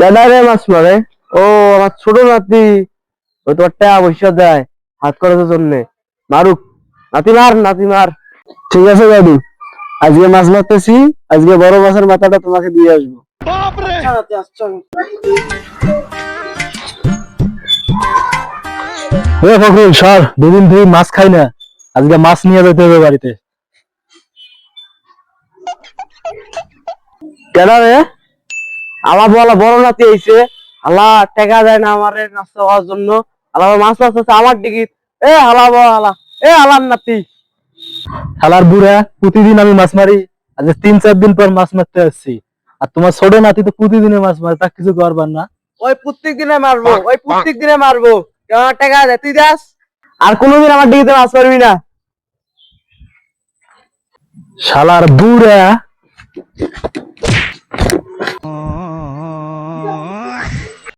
কেডারে মাছ মারে? ও আমার ছোট নাতি। ওই তোর টাকা পয়সা দেয় হাত খরচের জন্য। মারুক নাতি মার নাতি মার। ঠিক আছে দাদু। আজকে মাছ মারতেছি আজকে বড় মাছের মাথাটা তোমাকে দিয়ে আসব। ফখরুল সর দুদিন ধরে মাছ খাই না। আজকে মাছ নিয়ে যেতে হবে বাড়িতে। কেডারে আমার বলা বড় নাতি আইছে আল্লাহ টাকা দেয় না আমার নাস্তা খাওয়ার জন্য। আল্লাহ মাছ মারতেছে আমার টিকিট এ হালা বড় হালা এ হালার নাতি। খালার বুড়া প্রতিদিন আমি মাছ মারি। আজকে তিন চার দিন পর মাছ মারতে আসছি। আর তোমার ছোট নাতি তো প্রতিদিনে মাছ মারে তা কিছু করবার না। ওই প্রত্যেক দিনে মারবো ওই প্রত্যেক দিনে মারবো আমার টাকা দেয় তুই দাস আর কোনোদিন আমার ডিগিতে মাছ মারবি না। শালার বুড়া।